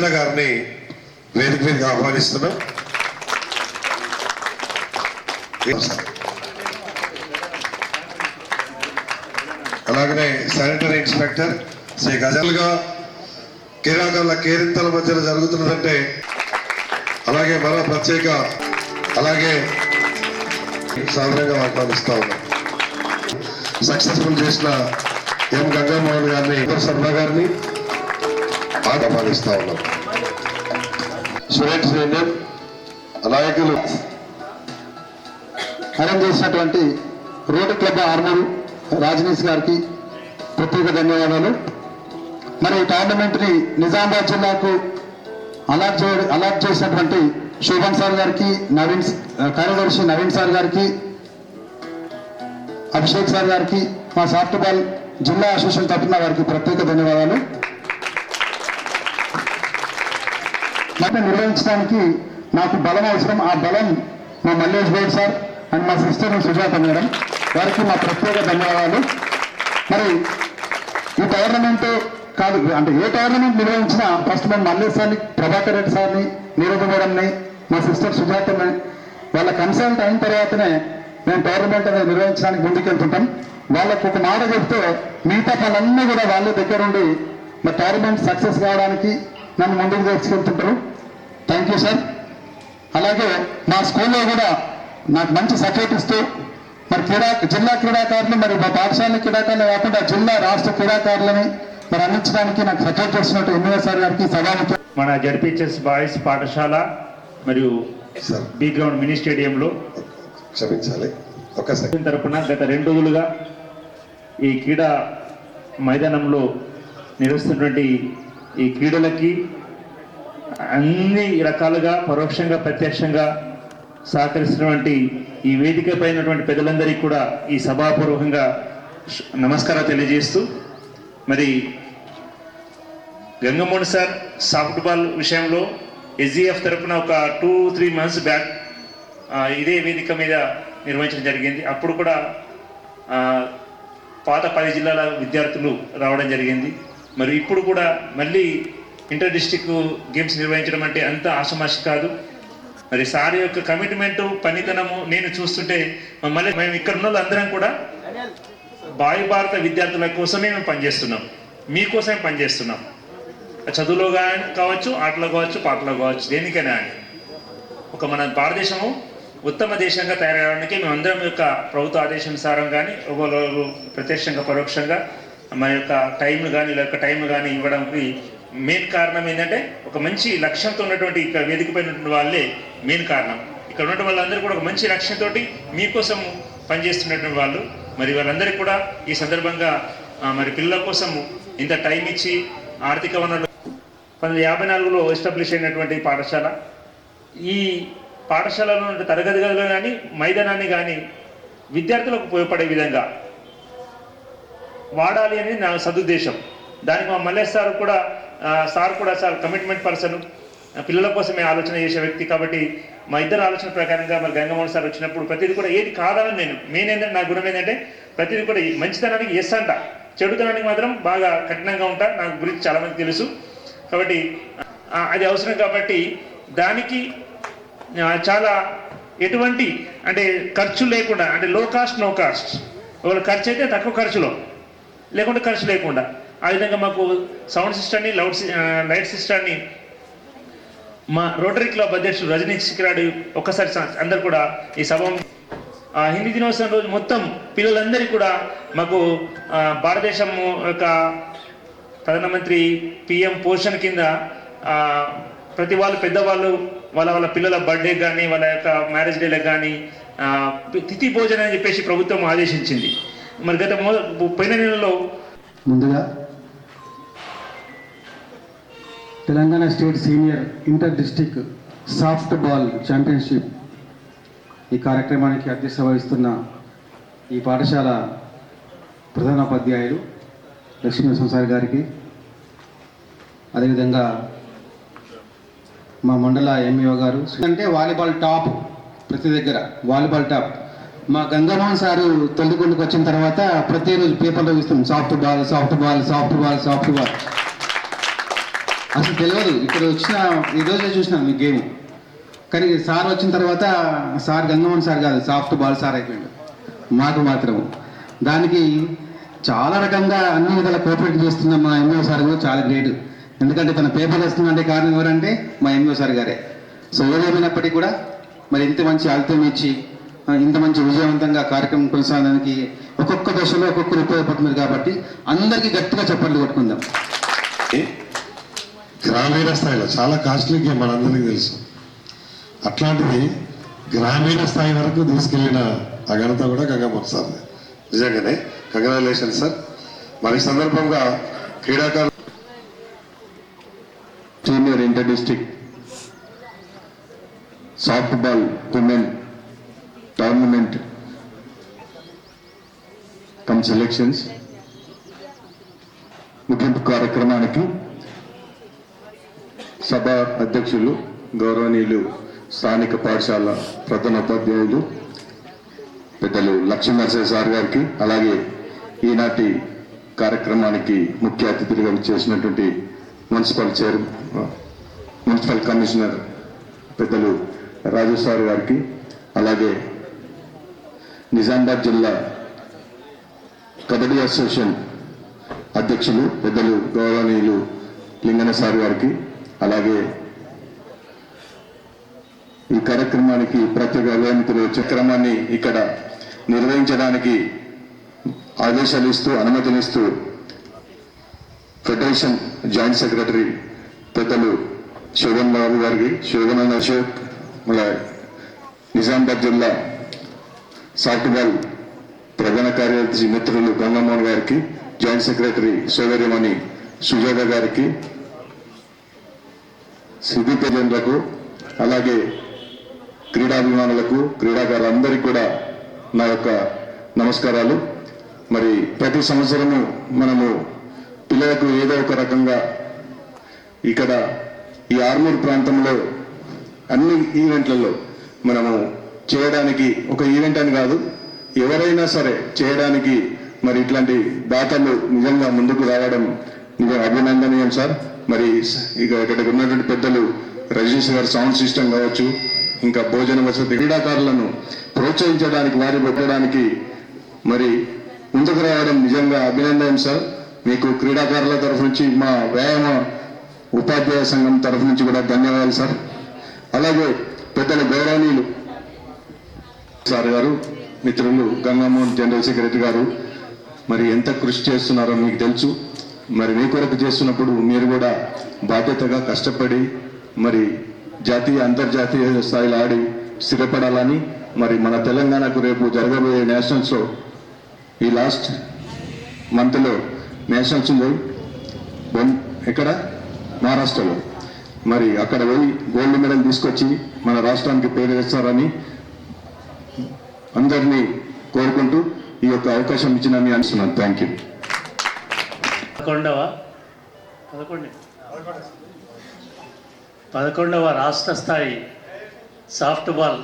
కృష్ణ గారిని వేదిక మీదకి ఆహ్వానిస్తున్నాం. అలాగనే శానిటరీ ఇన్స్పెక్టర్ శ్రీ గజల్గా కిరాకర్ల కేరింతల మధ్యలో జరుగుతున్నదంటే అలాగే మరో ప్రత్యేక అలాగే సాధారణంగా ఆహ్వానిస్తా ఉన్నాం. సక్సెస్ఫుల్ చేసిన ఎం గంగామోహన్ గారిని శర్మ గారిని ఆహ్వానిస్తా ఉన్నాం స్టూడెంట్స్ యూనియన్ నాయకులు అరేంజ్ చేసినటువంటి రోడ్డు క్లబ్ ఆర్మూరు రాజనీష్ గారికి ప్రత్యేక ధన్యవాదాలు. మరి ఈ టోర్నమెంట్ని నిజామాబాద్ జిల్లాకు అలాట్ చే అలాట్ చేసినటువంటి శోభన్ సార్ గారికి నవీన్ కార్యదర్శి నవీన్ సార్ గారికి అభిషేక్ సార్ గారికి మా సాఫ్ట్బాల్ జిల్లా అసోసియేషన్ తరఫున వారికి ప్రత్యేక ధన్యవాదాలు. మరి నిర్వహించడానికి నాకు బలం అవసరం. ఆ బలం మా మల్లేష్ గౌడ్ సార్ అండ్ మా సిస్టర్ సుజాత మేడం వారికి మా ప్రత్యేక ధన్యవాదాలు. మరి ఈ టోర్నమెంట్ కాదు అంటే ఏ టోర్నమెంట్ నిర్వహించినా ఫస్ట్ మేము మల్లేష్ సార్ని ప్రభాకర్ రెడ్డి సార్ని నీరజ మేడంని మా సిస్టర్ సుజాత వాళ్ళ కన్సల్ట్ అయిన తర్వాతనే మేము టోర్నమెంట్ అనేది నిర్వహించడానికి ముందుకెళ్తుంటాం. వాళ్ళకు ఒక మాట చెప్తే మిగతా పనులన్నీ కూడా వాళ్ళ దగ్గరుండి మా టోర్నమెంట్ సక్సెస్ కావడానికి నన్ను ముందుకు తీసుకెళ్తుంటారు. థ్యాంక్ యూ సార్ అలాగే మా స్కూల్లో కూడా నాకు మంచి సపోర్ట్ ఇస్తూ మరి క్రీడా జిల్లా క్రీడాకారులు మరి మా పాఠశాల క్రీడాకారులు కాకుండా జిల్లా రాష్ట్ర క్రీడాకారులని మరి అందించడానికి నాకు సపోర్ట్ చేస్తున్నట్టు ఎన్నివే సార్ గారికి సభాముఖ్యం మన జడ్పిహెచ్ఎస్ బాయ్స్ పాఠశాల మరియు బి గ్రౌండ్ మినీ స్టేడియంలో క్షమించాలి. ఒక సెకండ్ తరపున గత రెండు రోజులుగా ఈ క్రీడా మైదానంలో నిర్వహిస్తున్నటువంటి ఈ క్రీడలకి అన్ని రకాలుగా పరోక్షంగా ప్రత్యక్షంగా సహకరిస్తున్నటువంటి ఈ వేదిక పైనటువంటి పెద్దలందరికీ కూడా ఈ సభాపూర్వకంగా నమస్కారం నమస్కారాలు తెలియజేస్తూ మరి గంగమోహన్ సార్ సాఫ్ట్బాల్ విషయంలో ఎస్జిఎఫ్ తరఫున ఒక టూ త్రీ మంత్స్ బ్యాక్ ఇదే వేదిక మీద నిర్వహించడం జరిగింది. అప్పుడు కూడా పాత పది జిల్లాల విద్యార్థులు రావడం జరిగింది. మరి ఇప్పుడు కూడా మళ్ళీ ఇంటర్ డిస్టిక్ గేమ్స్ నిర్వహించడం అంటే అంత ఆశమాషి కాదు. మరి సార్ యొక్క కమిట్మెంట్ పనితనము నేను చూస్తుంటే మళ్ళీ మేము ఇక్కడ ఉన్న అందరం కూడా బాయి భారత విద్యార్థుల కోసమే మేము పనిచేస్తున్నాం. మీకోసమే పనిచేస్తున్నాం. చదువులో కావచ్చు ఆటలో కావచ్చు పాటలో కావచ్చు దేనికైనా అని ఒక మన భారతదేశము ఉత్తమ దేశంగా తయారవడానికి మేమందరం యొక్క ప్రభుత్వ ఆదేశానుసారం కానీ ఒకరు ప్రత్యక్షంగా పరోక్షంగా మన యొక్క టైం కానీ లేక టైం కానీ ఇవ్వడానికి మెయిన్ కారణం ఏంటంటే ఒక మంచి లక్ష్యంతో ఉన్నటువంటి ఇక్కడ వేదిక వాళ్ళే మెయిన్ కారణం. ఇక్కడ ఉన్న వాళ్ళందరూ కూడా ఒక మంచి లక్ష్యంతో మీకోసం పనిచేస్తున్నటువంటి వాళ్ళు. మరి వాళ్ళందరికీ కూడా ఈ సందర్భంగా మరి పిల్లల కోసం ఇంత టైం ఇచ్చి ఆర్థిక వనరులు పంతొమ్మిది యాభై నాలుగులో ఎస్టాబ్లిష్ అయినటువంటి పాఠశాల. ఈ పాఠశాలలో ఉండే తరగతి గదిలో కానీ మైదానాన్ని కానీ విద్యార్థులకు ఉపయోగపడే విధంగా వాడాలి అనేది నా సదుద్దేశం. దానికి మా మల్లేష్ సార్ కూడా సార్ కూడా సార్ కమిట్మెంట్ పర్సన్ పిల్లల కోసమే ఆలోచన చేసే వ్యక్తి కాబట్టి మా ఇద్దరు ఆలోచన ప్రకారంగా మరి గంగమోహన్ సార్ వచ్చినప్పుడు ప్రతిదీ కూడా ఏది కాదని నేను మెయిన్ ఏంటంటే నా గుణం ఏంటంటే ప్రతిదీ కూడా మంచితనానికి ఎస్ అంట. చెడుతనానికి మాత్రం బాగా కఠినంగా ఉంటా నాకు గురించి చాలా మంది తెలుసు. కాబట్టి అది అవసరం కాబట్టి దానికి చాలా ఎటువంటి అంటే ఖర్చు లేకుండా అంటే లో కాస్ట్ నో కాస్ట్ ఒకవేళ ఖర్చు అయితే తక్కువ ఖర్చులో లేకుంటే ఖర్చు లేకుండా. ఆ విధంగా మాకు సౌండ్ సిస్టమ్ని లౌడ్ లైట్ సిస్టమ్ని మా రోటరీ క్లబ్ అధ్యక్షుడు రజనీ శిఖరాడు ఒక్కసారి అందరు కూడా ఈ సభ ఆ, హిందీ దినోత్సవం రోజు మొత్తం పిల్లలందరికీ కూడా మాకు భారతదేశం యొక్క ప్రధానమంత్రి పిఎం పోషణ్ కింద ప్రతి వాళ్ళు పెద్దవాళ్ళు వాళ్ళ వాళ్ళ పిల్లల బర్త్డే కానీ వాళ్ళ యొక్క మ్యారేజ్ డేలకు కానీ తిథి భోజనం అని చెప్పేసి ప్రభుత్వం ఆదేశించింది. మరి గత పోయిన నెలలో ముందుగా Telangana state senior inter district soft ball championship ఈ కార్యక్రమానికి అధ్యక్ష వహిస్తున్న ఈ పాఠశాల ప్రధానోపాధ్యాయులు లక్ష్మీ సంసారి గారికి. అదేవిధంగా మా మండల ఎంఈఓ గారు. అంటే వాలీబాల్ టాప్ ప్రతి దగ్గర వాలీబాల్ టాప్. మా గంగామోహన్ సారు తొలిగొండకు వచ్చిన తర్వాత ప్రతిరోజు పేపర్లో ఇస్తాం soft ball soft ball soft ball soft ball. అసలు తెలియదు. ఇక్కడ వచ్చిన ఈరోజు చూసినాను మీ గేమ్ కానీ సార్ వచ్చిన తర్వాత సార్ గంగమోహన్ సార్ కాదు సాఫ్ట్ బాల్ సార్ అయిపోయాడు. మాకు మాత్రం దానికి చాలా రకంగా అన్ని విధాల కోఆపరేట్ చేస్తున్న మా ఎంఓ సార్ కూడా చాలా గ్రేట్. ఎందుకంటే తన పేపర్ వస్తుందంటే కారణం ఎవరంటే మా ఎంఓ సార్ గారే. సో ఏదేమైనప్పటికీ కూడా మరి ఇంత మంచి ఆల్తం ఇచ్చి ఇంత మంచి విజయవంతంగా కార్యక్రమం కొనసాగడానికి ఒక్కొక్క దశలో ఒక్కొక్కరు ఉపయోగపడుతున్నారు కాబట్టి అందరికీ గట్టిగా చప్పట్లు కొట్టుకుందాం. గ్రామీణ స్థాయిలో చాలా కాస్ట్లీ గేమ్ మనందరికీ తెలుసు. అట్లాంటిది గ్రామీణ స్థాయి వరకు తీసుకెళ్ళిన ఆ ఘనత కూడా గంగమ్మ సార్ నిజంగానే కంగ్రాచులేషన్ సార్. మరి సందర్భంగా క్రీడాకారులు senior inter district softball women tournament cum selections ముగింపు కార్యక్రమానికి సభ అధ్యక్షులు గౌరవనీయులు స్థానిక పాఠశాల ప్రధానోపాధ్యాయులు పెద్దలు పెద్దలు లక్ష్మీనరసింహ సార్ గారికి అలాగే ఈనాటి కార్యక్రమానికి ముఖ్య అతిథులుగా చేసినటువంటి మున్సిపల్ చైర్ మున్సిపల్ కమిషనర్ పెద్దలు రాజు సార్ గారికి అలాగే నిజామాబాద్ జిల్లా కబడ్డీ అసోసియేషన్ అధ్యక్షులు పెద్దలు గౌరవనీయులు లింగన సార్ గారికి అలాగే ఈ కార్యక్రమానికి ప్రత్యేక అభినందనలు. చక్రమాన్ని ఇక్కడ నిర్వహించడానికి ఆదేశాలు ఇస్తూ అనుమతినిస్తూ ఫెడరేషన్ జాయింట్ సెక్రటరీ పెద్దలు శోభన్ బాబు గారికి శోభన్ అశోక్ మన నిజామాబాద్ జిల్లా సాఫ్ట్బాల్ ప్రధాన కార్యదర్శి మిత్రులు గంగమ్మోహన్ గారికి జాయింట్ సెక్రటరీ సోదరిమణి సుజాత గారికి సిద్ధి ప్రజలకు అలాగే క్రీడాభిమానులకు క్రీడాకారులందరికీ కూడా నా యొక్క నమస్కారాలు. మరి ప్రతి సంవత్సరము మనము పిల్లలకు ఏదో ఒక రకంగా ఇక్కడ ఈ ఆర్మూర్ ప్రాంతంలో అన్ని ఈవెంట్లలో మనము చేయడానికి ఒక ఈవెంట్ అని కాదు ఎవరైనా సరే చేయడానికి మరి ఇట్లాంటి దాతలు నిజంగా ముందుకు రావడం నిజంగా అభినందనీయం సార్. మరి ఇక ఇక్కడ ఉన్నటువంటి పెద్దలు రజనీష్ గారు సౌండ్ సిస్టమ్ కావచ్చు ఇంకా భోజన వసతి క్రీడాకారులను ప్రోత్సహించడానికి వారి పెట్టడానికి మరి ముందుకు రావడం నిజంగా అభినందనం సార్. మీకు క్రీడాకారుల తరఫు నుంచి మా వ్యాయామ ఉపాధ్యాయ సంఘం తరఫు నుంచి కూడా ధన్యవాదాలు సార్. అలాగే పెద్దల గౌరవనీయులు సార్ గారు మిత్రులు గంగామోహన్ జనరల్ సెక్రటరీ గారు మరి ఎంత కృషి చేస్తున్నారో మీకు తెలుసు. మరి మీ కొరకు చేస్తున్నప్పుడు మీరు కూడా బాధ్యతగా కష్టపడి మరి జాతీయ అంతర్జాతీయ స్థాయిలో ఆడి స్థిరపడాలని మరి మన తెలంగాణకు రేపు జరగబోయే నేషనల్స్లో ఈ లాస్ట్ మంత్లో నేషనల్స్ ఉంది. ఎక్కడ? మహారాష్ట్రలో. మరి అక్కడ పోయి గోల్డ్ మెడల్ తీసుకొచ్చి మన రాష్ట్రానికి పేరు తెస్తారని అందరినీ కోరుకుంటూ ఈ యొక్క అవకాశం ఇచ్చిన మీ థ్యాంక్ యూ పదకొండవ? పదకొండు. పదకొండవ రాష్ట్ర స్థాయి సాఫ్ట్బాల్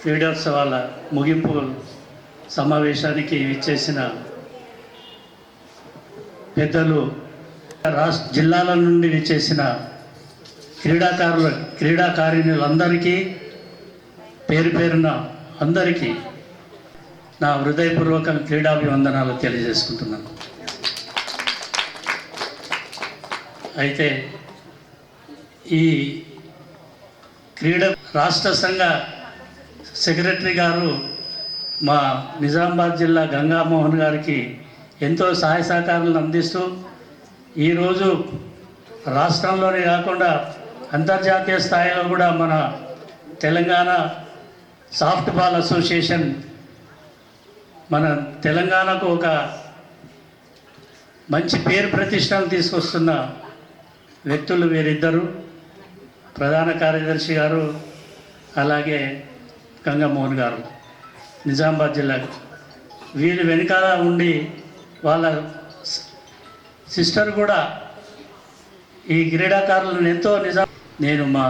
ఫీడర్స్ క్రీడోత్సవాల ముగింపు సమావేశానికి ఇచ్చేసిన పెద్దలు రాష్ట్ర జిల్లాల నుండి విచ్చేసిన క్రీడాకారుల క్రీడాకారిణులందరికీ పేరు పేరున అందరికీ నా హృదయపూర్వక క్రీడాభివందనాలు తెలియజేసుకుంటున్నాను. అయితే ఈ క్రీడ రాష్ట్ర సంఘ సెక్రటరీ గారు మా నిజామాబాద్ జిల్లా గంగామోహన్ గారికి ఎంతో సహాయ సహకారాలను అందిస్తూ ఈరోజు రాష్ట్రంలోనే కాకుండా అంతర్జాతీయ స్థాయిలో కూడా మన తెలంగాణ సాఫ్ట్బాల్ అసోసియేషన్ మన తెలంగాణకు ఒక మంచి పేరు ప్రతిష్టలు తీసుకొస్తున్న వ్యక్తులు వీరిద్దరు. ప్రధాన కార్యదర్శి గారు అలాగే గంగమోహన్ గారు నిజామాబాద్ జిల్లాకు. వీరి వెనకాల ఉండి వాళ్ళ సిస్టర్ కూడా ఈ క్రీడాకారులను ఎంతో నిజా నేను మా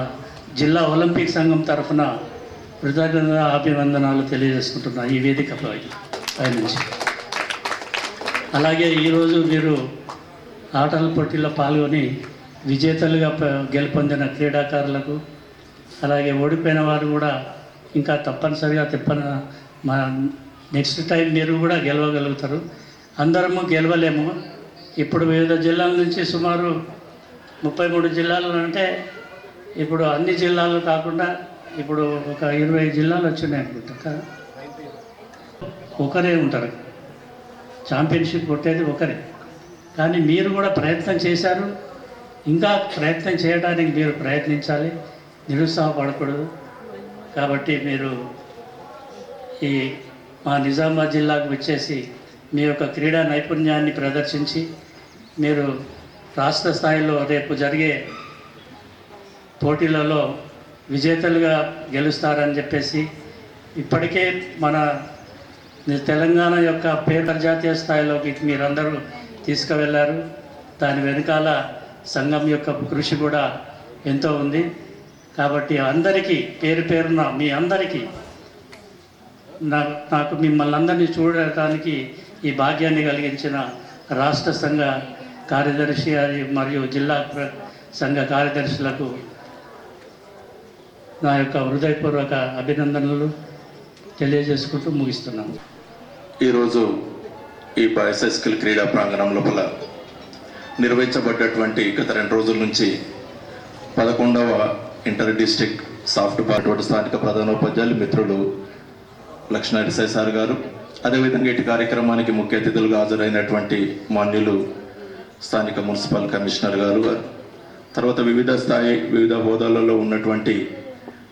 జిల్లా ఒలింపిక్ సంఘం తరఫున కృతజ్ఞత అభివందనాలు తెలియజేసుకుంటున్నాను ఈ వేదికపై. ఆయన నుంచి అలాగే ఈరోజు మీరు ఆటల పోటీల్లో పాల్గొని విజేతలుగా గెలుపొందిన క్రీడాకారులకు అలాగే ఓడిపోయిన వారు కూడా ఇంకా తప్పనిసరిగా తిప్పన మా నెక్స్ట్ టైం మీరు కూడా గెలవగలుగుతారు. అందరము గెలవలేము. ఇప్పుడు వివిధ జిల్లాల నుంచి సుమారు ముప్పై మూడు జిల్లాలు అంటే ఇప్పుడు అన్ని జిల్లాలు కాకుండా ఇప్పుడు ఒక ఇరవై జిల్లాలు వచ్చినాయి అనుకుంటా. కదా? ఒకరే ఉంటారు. ఛాంపియన్షిప్ కొట్టేది ఒకరే. కానీ మీరు కూడా ప్రయత్నం చేశారు. ఇంకా ప్రయత్నం చేయడానికి మీరు ప్రయత్నించాలి. నిరుత్సాహపడకూడదు. కాబట్టి మీరు ఈ మా నిజామాబాద్ జిల్లాకు వచ్చేసి మీ యొక్క క్రీడా నైపుణ్యాన్ని ప్రదర్శించి మీరు రాష్ట్ర స్థాయిలో రేపు జరిగే పోటీలలో విజేతలుగా గెలుస్తారని చెప్పేసి ఇప్పటికే మన తెలంగాణ యొక్క పేదర్జాతీయ అంతర్జాతీయ స్థాయిలోకి మీరందరూ తీసుకువెళ్ళారు దాని వెనకాల సంఘం యొక్క కృషి కూడా ఎంతో ఉంది. కాబట్టి అందరికీ పేరు పేరున మీ అందరికీ నాకు నాకు మిమ్మల్ని అందరినీ చూడటానికి ఈ భాగ్యాన్ని కలిగించిన రాష్ట్ర సంఘ కార్యదర్శి మరియు జిల్లా సంఘ కార్యదర్శులకు నా యొక్క హృదయపూర్వక అభినందనలు. తెలియజేసుకుంటూ ముగిస్తున్నాను ఈరోజు ఈ బాయ్స్ క్రీడా ప్రాంగణం లోపల నిర్వహించబడ్డటువంటి గత రెండు రోజుల నుంచి పదకొండవ ఇంటర్ డిస్టిక్ సాఫ్ట్ బాల్ స్థానిక ప్రధానోపాధ్యాయులు మిత్రులు లక్ష్మణ సార్ గారు అదేవిధంగా ఇటు కార్యక్రమానికి ముఖ్య అతిథులుగా హాజరైనటువంటి మాన్యులు స్థానిక మున్సిపల్ కమిషనర్ గారు తర్వాత వివిధ స్థాయి వివిధ హోదాలలో ఉన్నటువంటి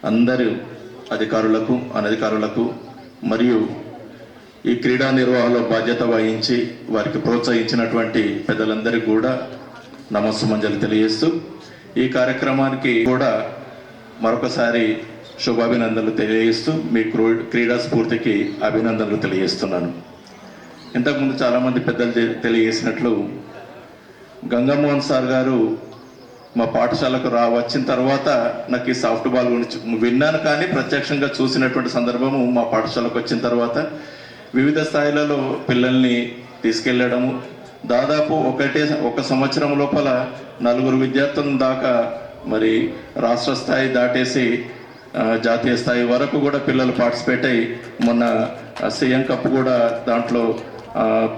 అందరూ అధికారులకు అనధికారులకు మరియు ఈ క్రీడా నిర్వహణలో బాధ్యత వహించి వారికి ప్రోత్సహించినటువంటి పెద్దలందరికీ కూడా నమస్సుమంజలు తెలియజేస్తూ ఈ కార్యక్రమానికి కూడా మరొకసారి శుభాభినందనలు తెలియజేస్తూ మీ క్రీడా స్ఫూర్తికి అభినందనలు తెలియజేస్తున్నాను. ఇంతకుముందు చాలామంది పెద్దలు తె- తెలియజేసినట్లు గంగమోహన్ సార్ గారు మా పాఠశాలకు రా వచ్చిన తర్వాత నాకు ఈ సాఫ్ట్ బాల్ గురించి విన్నాను కానీ ప్రత్యక్షంగా చూసినటువంటి సందర్భము మా పాఠశాలకు వచ్చిన తర్వాత వివిధ స్థాయిలలో పిల్లల్ని తీసుకెళ్ళడము దాదాపు ఒకటే ఒక సంవత్సరం లోపల నలుగురు విద్యార్థుల దాకా మరి రాష్ట్ర స్థాయి దాటేసి జాతీయ స్థాయి వరకు కూడా పిల్లలు పార్టిసిపేట్ అయ్యి మొన్న సీఎం కప్ కూడా దాంట్లో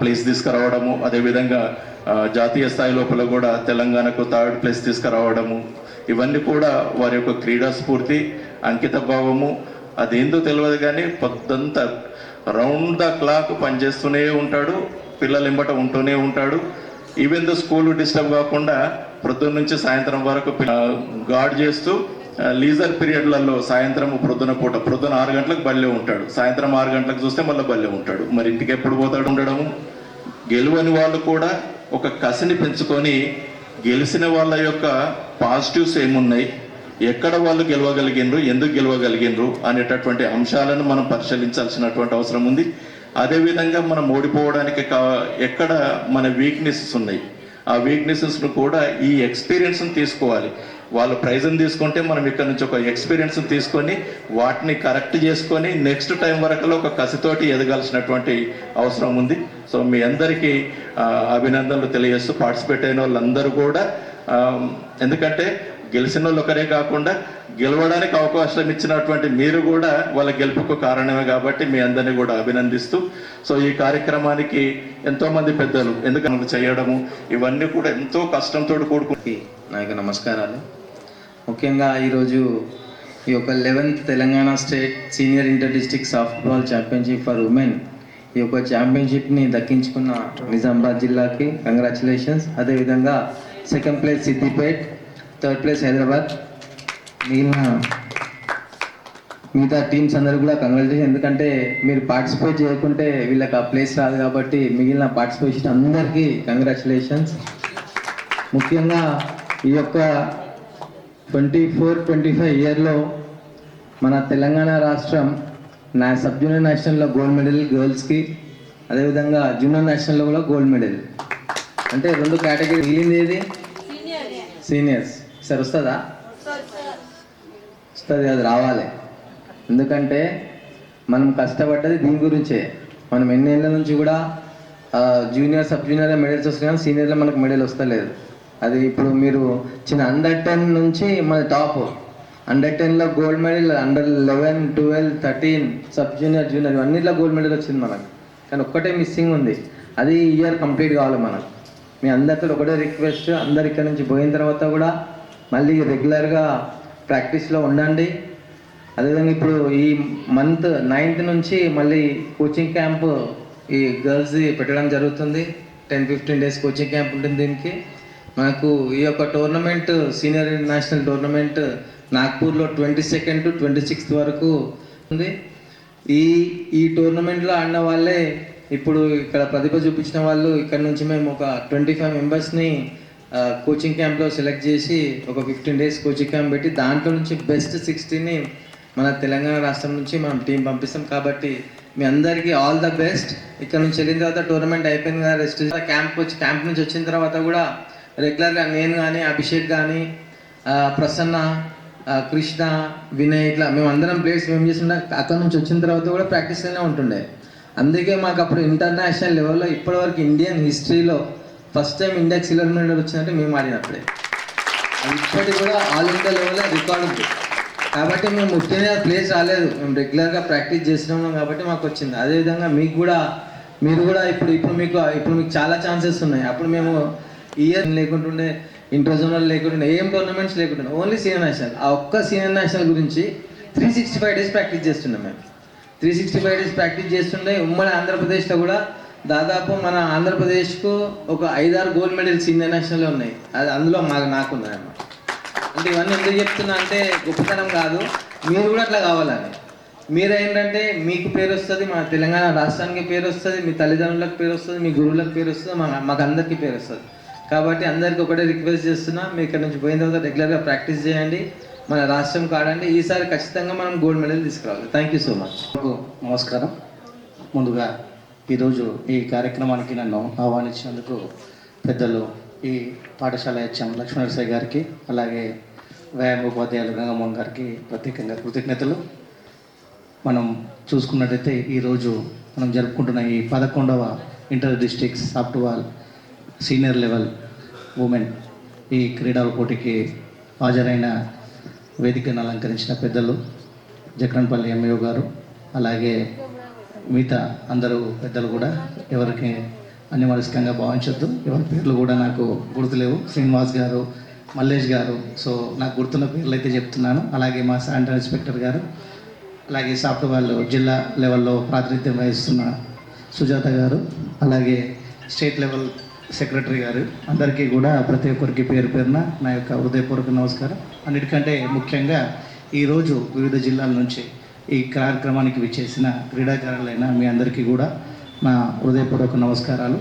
ప్లేస్ తీసుకురావడము. అదేవిధంగా జాతీయ స్థాయి లోపల కూడా తెలంగాణకు థర్డ్ ప్లేస్ తీసుకురావడము ఇవన్నీ కూడా వారి యొక్క క్రీడా స్ఫూర్తి అంకిత భావము. అదేందో తెలియదు కానీ పొద్దంతా రౌండ్ ద క్లాక్ పనిచేస్తూనే ఉంటాడు పిల్లలు ఎంబట ఉంటూనే ఉంటాడు. ఈవెన్ ద స్కూల్ డిస్టర్బ్ కాకుండా ప్రొద్దున నుంచి సాయంత్రం వరకు గార్డ్ చేస్తూ లీజర్ పీరియడ్లలో సాయంత్రం ప్రొద్దున పూట ప్రొద్దున ఆరు గంటలకు బల్లే ఉంటాడు. సాయంత్రం ఆరు గంటలకు చూస్తే మళ్ళీ బల్లే ఉంటాడు. మరి ఇంటికి ఎప్పుడు పోతాడు ఉండడము? గెలువని వాళ్ళు కూడా ఒక కసిని పెంచుకొని గెలిచిన వాళ్ళ యొక్క పాజిటివ్స్ ఏమున్నాయి? ఎక్కడ వాళ్ళు గెలవగలిగినరు? ఎందుకు గెలవగలిగినరు? అనేటటువంటి అంశాలను మనం పరిశీలించాల్సినటువంటి అవసరం ఉంది. అదేవిధంగా మనం ఓడిపోవడానికి కా ఎక్కడ మన వీక్నెసెస్ ఉన్నాయి? ఆ వీక్నెసెస్ను కూడా ఈ ఎక్స్పీరియన్స్ని తీసుకోవాలి. వాళ్ళు ప్రైజ్ని తీసుకుంటే మనం ఇక్కడ నుంచి ఒక ఎక్స్పీరియన్స్ తీసుకొని వాటిని కరెక్ట్ చేసుకొని నెక్స్ట్ టైం వరకులో ఒక కసితోటి ఎదగాల్సినటువంటి అవసరం ఉంది. సో మీ అందరికీ అభినందనలు తెలియజేస్తూ పార్టిసిపేట్ అయిన వాళ్ళందరూ కూడా ఎందుకంటే గెలిచిన వాళ్ళు ఒకరే కాకుండా గెలవడానికి అవకాశం ఇచ్చినటువంటి మీరు కూడా వాళ్ళ గెలుపుకు కారణమే కాబట్టి మీ అందరినీ కూడా అభినందిస్తూ సో ఈ కార్యక్రమానికి ఎంతోమంది పెద్దలు ఎందుకంటే చేయడము ఇవన్నీ కూడా ఎంతో కష్టంతో కూడుకుంటే అందరికీ నమస్కారాలు. ముఖ్యంగా ఈరోజు ఈ యొక్క eleventh Telangana state senior inter district softball championship for women ఈ యొక్క ఛాంపియన్షిప్ని దక్కించుకున్న నిజామాబాద్ జిల్లాకి కంగ్రాచులేషన్స్ అదేవిధంగా second place Siddipet third place Hyderabad. మిగిలిన మిగతా టీమ్స్ అందరూ కూడా కంగ్రాచులేషన్ ఎందుకంటే మీరు పార్టిసిపేట్ చేయకుంటే వీళ్ళకి ఆ ప్లేస్ రాదు కాబట్టి మిగిలిన పార్టిసిపేషన్ అందరికీ కంగ్రాచులేషన్స్ ముఖ్యంగా ఈ యొక్క ట్వంటీ ఫోర్ ట్వంటీ ఫైవ్ ఇయర్లో మన తెలంగాణ రాష్ట్రం నా సబ్ జూనియర్ నేషనల్లో గోల్డ్ మెడల్ గర్ల్స్కి అదేవిధంగా జూనియర్ నేషనల్లో కూడా గోల్డ్ మెడల్. అంటే రెండు కేటగిరీ మిగిలింది ఏది? సీనియర్స్. సార్ వస్తుందా? వస్తుంది అది రావాలి. ఎందుకంటే మనం కష్టపడ్డది దీని గురించే. మనం ఎన్నేళ్ళ నుంచి కూడా జూనియర్ సబ్ జూనియర్ మెడల్స్ వస్తాయి సీనియర్లో మనకు మెడల్ వస్తలేదు. అది ఇప్పుడు మీరు చిన్న అండర్ టెన్ నుంచి మన టాప్ అండర్ టెన్లో gold medal under eleven twelve thirteen sub junior junior అన్నిట్లో గోల్డ్ మెడల్ వచ్చింది మనకు. కానీ ఒక్కటే మిస్సింగ్ ఉంది. అది ఇయర్ కంప్లీట్ కావాలి మనకు. మీ అందరితో ఒకటే రిక్వెస్ట్ అందరు ఇక్కడ నుంచి పోయిన తర్వాత కూడా మళ్ళీ రెగ్యులర్గా ప్రాక్టీస్లో ఉండండి. అదేవిధంగా ఇప్పుడు ఈ మంత్ నైన్త్ నుంచి మళ్ళీ కోచింగ్ క్యాంప్ ఈ గర్ల్స్ పెట్టడం జరుగుతుంది. Ten fifteen days coaching camp ఉంటుంది దీనికి. మనకు ఈ యొక్క tournament senior international tournament నాగ్పూర్లో twenty second to twenty sixth వరకు ఉంది. ఈ ఈ టోర్నమెంట్లో ఆడిన వాళ్ళే ఇప్పుడు ఇక్కడ ప్రతిభ చూపించిన వాళ్ళు ఇక్కడ నుంచి మేము ఒక ట్వంటీ ఫైవ్ మెంబర్స్ని కోచింగ్ క్యాంప్లో సెలెక్ట్ చేసి ఒక ఫిఫ్టీన్ డేస్ కోచింగ్ క్యాంప్ పెట్టి దాంట్లో నుంచి బెస్ట్ సిక్స్టీని మన తెలంగాణ రాష్ట్రం నుంచి మనం టీం పంపిస్తాం. కాబట్టి మీ అందరికీ ఆల్ ద బెస్ట్. ఇక్కడ నుంచి వెళ్ళిన తర్వాత టోర్నమెంట్ అయిపోయింది కదా రెస్ట్ క్యాంప్ వచ్చి క్యాంప్ నుంచి వచ్చిన తర్వాత కూడా రెగ్యులర్గా నేను కానీ అభిషేక్ కానీ ప్రసన్న కృష్ణ వినయ్ ఇట్లా మేము అందరం ప్లేస్ మేము చేసిన అక్కడ నుంచి వచ్చిన తర్వాత కూడా ప్రాక్టీస్లోనే ఉంటుండే. అందుకే మాకు అప్పుడు ఇంటర్నేషనల్ లెవెల్లో ఇప్పటివరకు ఇండియన్ హిస్టరీలో ఫస్ట్ టైం ఇండియాకి సిల్వర్ మెడల్ వచ్చిందంటే మేము ఆడినప్పుడే. ఇప్పటికి కూడా ఆల్ ఇండియా లెవెల్లో రికార్డు ఉంది. కాబట్టి మేము ముఖ్యంగా ప్లేస్ రాలేదు. మేము రెగ్యులర్గా ప్రాక్టీస్ చేస్తున్నాం కాబట్టి మాకు వచ్చింది. అదేవిధంగా మీకు కూడా మీరు కూడా ఇప్పుడు ఇప్పుడు మీకు ఇప్పుడు మీకు చాలా ఛాన్సెస్ ఉన్నాయి. అప్పుడు మేము ఇయర్ లేకుంటుండే ఇంటర్ జోనల్ లేకుంటుండే ఏం టోర్నమెంట్స్ లేకుంటుండే ఓన్లీ సీనియర్ నేషనల్ ఆ ఒక్క సీనియర్ నేషనల్ గురించి three sixty five days practice చేస్తుండే మేము. Three sixty five days practice చేస్తుండే ఉమ్మడి ఆంధ్రప్రదేశ్లో కూడా దాదాపు మన ఆంధ్రప్రదేశ్కు ఒక ఐదారు గోల్డ్ మెడల్స్ సీనియర్ నేషనల్లో ఉన్నాయి. అది అందులో మాకు నాకున్నాయి అన్నమాట. అంటే ఇవన్నీ ఎందుకు చెప్తున్నా అంటే గొప్పతనం కాదు. మీరు కూడా అట్లా కావాలని. మీరు ఏంటంటే మీకు పేరు వస్తుంది మన తెలంగాణ రాష్ట్రానికి పేరు వస్తుంది మీ తల్లిదండ్రులకు పేరు వస్తుంది మీ గురువులకు పేరు వస్తుంది మన మాకు అందరికీ పేరు వస్తుంది. కాబట్టి అందరికీ ఒకటే రిక్వెస్ట్ చేస్తున్నా మీ ఇక్కడ నుంచి పోయిన తర్వాత రెగ్యులర్గా ప్రాక్టీస్ చేయండి మన రాష్ట్రం కాడండి. ఈసారి ఖచ్చితంగా మనం గోల్డ్ మెడల్ తీసుకురావాలి. థ్యాంక్ యూ సో మచ్ నమస్కారం. ముందుగా ఈరోజు ఈ కార్యక్రమానికి నన్ను ఆహ్వానించినందుకు పెద్దలు ఈ పాఠశాల హెచ్ఎం లక్ష్మణరసాయి గారికి అలాగే వ్యాయామ ఉపాధ్యాయులు గంగమ్మ గారికి ప్రత్యేకంగా కృతజ్ఞతలు. మనం చూసుకున్నట్టయితే ఈరోజు మనం జరుపుకుంటున్న ఈ పదకొండవ inter district softball senior level women ఈ క్రీడల పోటీకి హాజరైన వేదికను అలంకరించిన పెద్దలు జక్రన్పల్లి ఎంఏఓ గారు అలాగే మిగతా అందరూ పెద్దలు కూడా ఎవరికి అనివార్యకంగా భావించొద్దు. ఎవరి పేర్లు కూడా నాకు గుర్తులేవు. శ్రీనివాస్ గారు మల్లేష్ గారు సో నాకు గుర్తున్న పేర్లు అయితే చెప్తున్నాను. అలాగే మా శానిటరీ ఇన్స్పెక్టర్ గారు అలాగే సాఫ్ట్ వాళ్ళు జిల్లా లెవెల్లో ప్రాతినిధ్యం వహిస్తున్న సుజాత గారు అలాగే స్టేట్ లెవెల్ సెక్రటరీ గారు. అందరికీ కూడా ప్రతి ఒక్కరికి పేరు పేరున నా యొక్క హృదయపూర్వక నమస్కారం. అన్నిటికంటే ముఖ్యంగా ఈరోజు వివిధ జిల్లాల నుంచి ఈ కార్యక్రమానికి విచ్చేసిన క్రీడాకారులైన మీ అందరికీ కూడా నా హృదయపూర్వక నమస్కారాలు.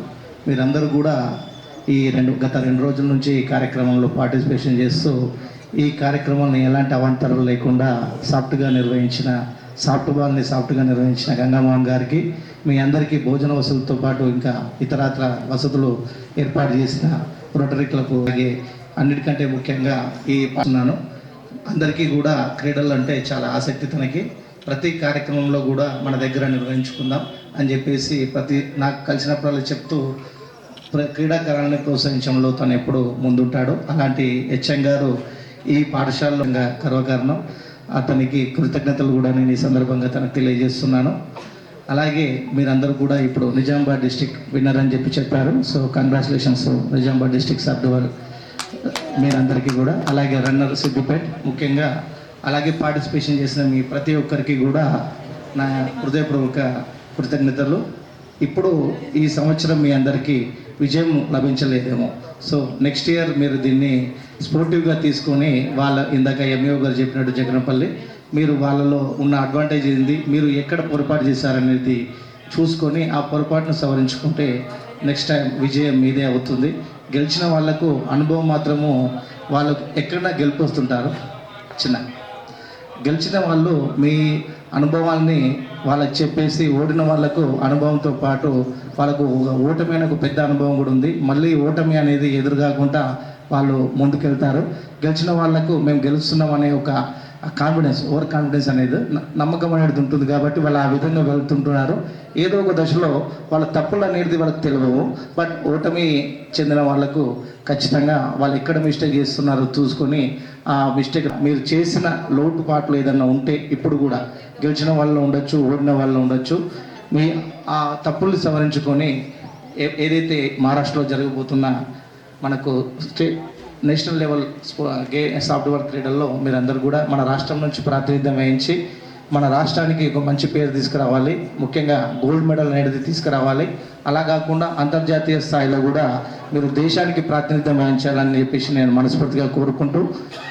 మీరందరూ కూడా ఈ రెండు గత రెండు రోజుల నుంచి ఈ కార్యక్రమంలో పార్టిసిపేషన్ చేస్తూ ఈ కార్యక్రమాన్ని ఎలాంటి అవాంతరాలు లేకుండా సాఫ్ట్గా నిర్వహించిన సాఫ్ట్ బాల్ని సాఫ్ట్గా నిర్వహించిన గంగామోహన్ గారికి మీ అందరికీ భోజన వసతులతో పాటు ఇంకా ఇతరత్ర వసతులు ఏర్పాటు చేసిన రోటరీ క్లబ్ అలాగే అన్నిటికంటే ముఖ్యంగా ఈ పాడుతున్నాను. అందరికీ కూడా క్రీడలు అంటే చాలా ఆసక్తి తనకి. ప్రతి కార్యక్రమంలో కూడా మన దగ్గర నిర్వహించుకుందాం అని చెప్పేసి ప్రతి నాకు కలిసినప్పుడల్లా చెప్తూ ప్ర- క్రీడాకారులను ప్రోత్సహించడంలో తను ఎప్పుడు ముందుంటాడు. అలాంటి హెచ్ఎం గారు ఈ పాఠశాలలో ఇంకా గర్వకారణం అతనికి కృతజ్ఞతలు కూడా నేను ఈ సందర్భంగా తనకు తెలియజేస్తున్నాను. అలాగే మీరందరూ కూడా ఇప్పుడు నిజామాబాద్ డిస్టిక్ విన్నర్ అని చెప్పి చెప్పారు. సో కంగ్రాచులేషన్స్ నిజామాబాద్ డిస్టిక్ సబ్ మీరందరికీ కూడా. అలాగే రన్నర్ సిద్దిపేట్ ముఖ్యంగా అలాగే పార్టిసిపేషన్ చేసిన మీ ప్రతి ఒక్కరికి కూడా నా హృదయపూర్వక కృతజ్ఞతలు. ఇప్పుడు ఈ సంవత్సరం మీ అందరికీ విజయం లభించలేదేమో. సో నెక్స్ట్ ఇయర్ మీరు దీన్ని స్పోర్టివ్గా తీసుకొని వాళ్ళ ఇందాక ఎంఈఓ గారు చెప్పినట్టు జగనపల్లి మీరు వాళ్ళలో ఉన్న అడ్వాంటేజ్ ఏంది? మీరు ఎక్కడ పొరపాటు చేశారనేది చూసుకొని ఆ పొరపాటును సవరించుకుంటే నెక్స్ట్ టైం విజయం మీదే అవుతుంది. గెలిచిన వాళ్ళకు అనుభవం మాత్రము వాళ్ళకు ఎక్కడన్నా గెలుపు వస్తుంటారు. చిన్న. గెలిచిన వాళ్ళు మీ అనుభవాల్ని వాళ్ళకి చెప్పేసి ఓడిన వాళ్ళకు అనుభవంతో పాటు వాళ్ళకు ఒక ఓటమి అనే ఒక పెద్ద అనుభవం కూడా ఉంది. మళ్ళీ ఓటమి అనేది ఎదురుకాకుండా వాళ్ళు ముందుకెళ్తారు. గెలిచిన వాళ్ళకు మేము గెలుస్తున్నాం అనే ఒక కాన్ఫిడెన్స్ ఓవర్ కాన్ఫిడెన్స్ అనేది నమ్మకం అనేది ఉంటుంది కాబట్టి వాళ్ళు ఆ విధంగా వెళ్తుంటున్నారు. ఏదో ఒక దశలో వాళ్ళ తప్పులు అనేది వాళ్ళకి తెలియవు. బట్ ఓటమి చెందిన వాళ్ళకు ఖచ్చితంగా వాళ్ళు ఎక్కడ మిస్టేక్ చేస్తున్నారో చూసుకొని ఆ మిస్టేక్ మీరు చేసిన లోటుపాట్లు ఏదన్నా ఉంటే ఇప్పుడు కూడా గెలిచిన వాళ్ళు ఉండొచ్చు ఓడిన వాళ్ళు ఉండొచ్చు. మీ ఆ తప్పుల్ని సవరించుకొని ఏ- ఏదైతే మహారాష్ట్రలో జరగబోతున్న మనకు స్టే నేషనల్ లెవెల్ స్పో- గే సాఫ్ట్వేర్ క్రీడల్లో మీరందరూ కూడా మన రాష్ట్రం నుంచి ప్రాతినిధ్యం వహించి మన రాష్ట్రానికి ఒక మంచి పేరు తీసుకురావాలి. ముఖ్యంగా గోల్డ్ మెడల్ అనేది తీసుకురావాలి. అలా కాకుండా అంతర్జాతీయ స్థాయిలో కూడా మీరు దేశానికి ప్రాతినిధ్యం వహించాలని చెప్పేసి నేను మనస్ఫూర్తిగా కోరుకుంటూ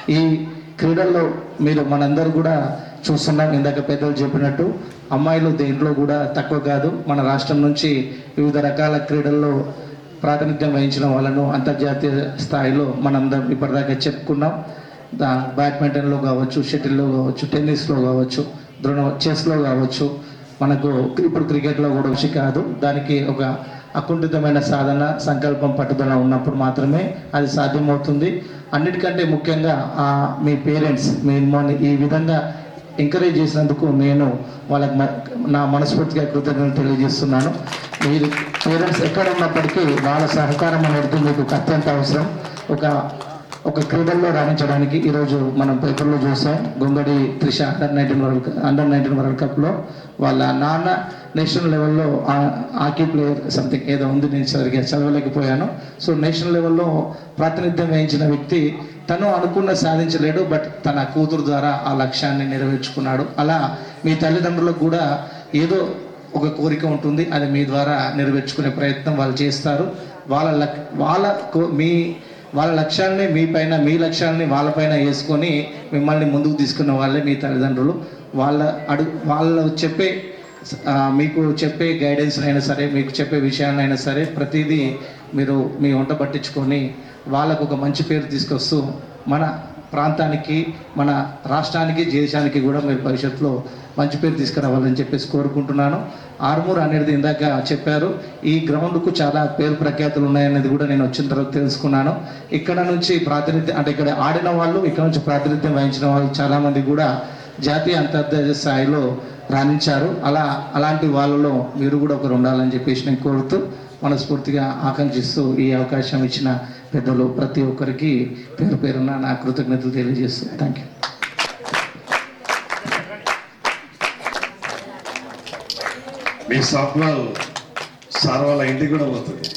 ఈ క్రీడల్లో మీరు మనందరూ కూడా చూస్తున్నాం. ఇందాక పెద్దలు చెప్పినట్టు అమ్మాయిలు దేంట్లో కూడా తక్కువ కాదు. మన రాష్ట్రం నుంచి వివిధ రకాల క్రీడల్లో ప్రాతినిధ్యం వహించిన వాళ్ళను అంతర్జాతీయ స్థాయిలో మనందరం ఇప్పటిదాకా చెప్పుకున్నాం. దా బ్యాడ్మింటన్లో కావచ్చు షటిల్లో కావచ్చు టెన్నిస్లో కావచ్చు దృఢ చెస్లో కావచ్చు. మనకు ఇప్పుడు క్రికెట్లో కూడా వచ్చి కాదు. దానికి ఒక అకుంఠితమైన సాధన సంకల్పం పట్టుదల ఉన్నప్పుడు మాత్రమే అది సాధ్యమవుతుంది. అన్నిటికంటే ముఖ్యంగా మీ పేరెంట్స్ మీ మిమ్మల్ని ఈ విధంగా ఎంకరేజ్ చేసినందుకు నేను వాళ్ళకి నా మనస్ఫూర్తిగా కృతజ్ఞతలు తెలియజేస్తున్నాను. మీరు పేరెంట్స్ ఎక్కడ ఉన్నప్పటికీ వాళ్ళ సహకారం అనేది మీకు అత్యంత అవసరం. ఒక ఒక క్రీడల్లో రాణించడానికి ఈరోజు మనం పేపర్లో చూసాం. Gongadi Trisha under nineteen world under nineteen world కప్లో వాళ్ళ నాన్న నేషనల్ లెవెల్లో హాకీ ప్లేయర్ సంథింగ్ ఏదో ఉంది నేను సరిగ్గా చదవలేకపోయాను. సో నేషనల్ లెవెల్లో ప్రాతినిధ్యం వహించిన వ్యక్తి తను అనుకున్న సాధించలేడు బట్ తన కూతురు ద్వారా ఆ లక్ష్యాన్ని నెరవేర్చుకున్నాడు. అలా మీ తల్లిదండ్రులకు కూడా ఏదో ఒక కోరిక ఉంటుంది అది మీ ద్వారా నెరవేర్చుకునే ప్రయత్నం వాళ్ళు చేస్తారు. వాళ్ళ లక్ వాళ్ళ కో- మీ వాళ్ళ లక్ష్యాన్ని మీ పైన మీ లక్ష్యాన్ని వాళ్ళపైన వేసుకొని మిమ్మల్ని ముందుకు తీసుకున్న వాళ్ళే మీ తల్లిదండ్రులు. వాళ్ళ అడుగు వాళ్ళు చెప్పే మీకు చెప్పే గైడెన్స్ అయినా సరే మీకు చెప్పే విషయాలైనా సరే ప్రతిదీ మీరు మీ వంట పట్టించుకొని వాళ్ళకు ఒక మంచి పేరు తీసుకొస్తూ మన ప్రాంతానికి మన రాష్ట్రానికి దేశానికి కూడా మీరు భవిష్యత్తులో మంచి పేరు తీసుకురావాలని చెప్పేసి కోరుకుంటున్నాను. ఆర్మూర్ అనేది ఇందాక చెప్పారు. ఈ గ్రౌండ్కు చాలా పేరు ప్రఖ్యాతులు ఉన్నాయనేది కూడా నేను వచ్చిన తర్వాత తెలుసుకున్నాను. ఇక్కడ నుంచి ప్రాతినిధ్యం అంటే ఇక్కడ ఆడిన వాళ్ళు ఇక్కడ నుంచి ప్రాతినిధ్యం వహించిన వాళ్ళు చాలామంది కూడా జాతీయ అంతర్జాతీయ స్థాయిలో రాణించారు. అలా అలాంటి వాళ్ళలో మీరు కూడా ఒకరు ఉండాలని చెప్పేసి నేను కోరుతూ మనస్ఫూర్తిగా ఆకాంక్షిస్తూ ఈ అవకాశం ఇచ్చిన పెద్దలు ప్రతి ఒక్కరికి పేరు పేరున నా కృతజ్ఞతలు తెలియజేస్తాను థ్యాంక్ యూ మీ స్వప్నాలు సార్ వాళ్ళ ఇంటికి కూడా పోతుంది.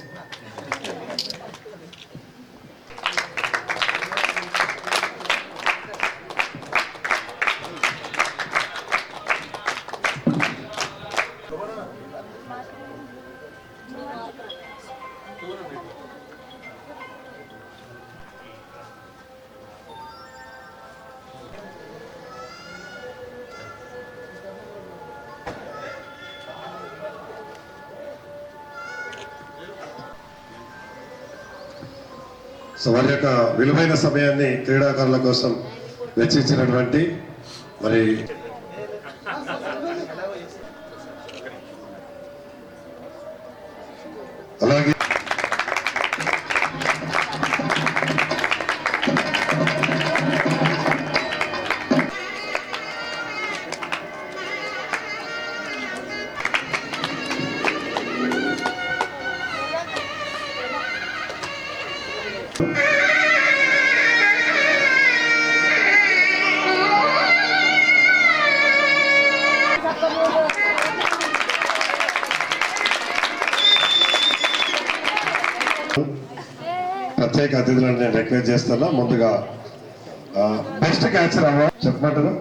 విలువైన సమయాన్ని క్రీడాకారుల కోసం వెచ్చించినటువంటి మరి అలాగే రిక్వెస్ట్ చేస్తున్నా ముందుగా బెస్ట్ క్యాచర్ అవార్డ్ చెప్పమంటారు?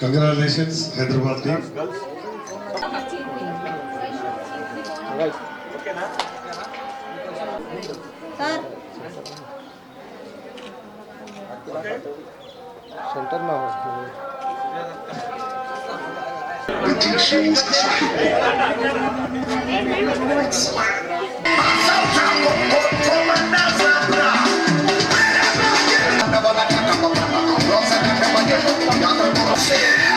Congratulations Hyderabad team sir Yeah.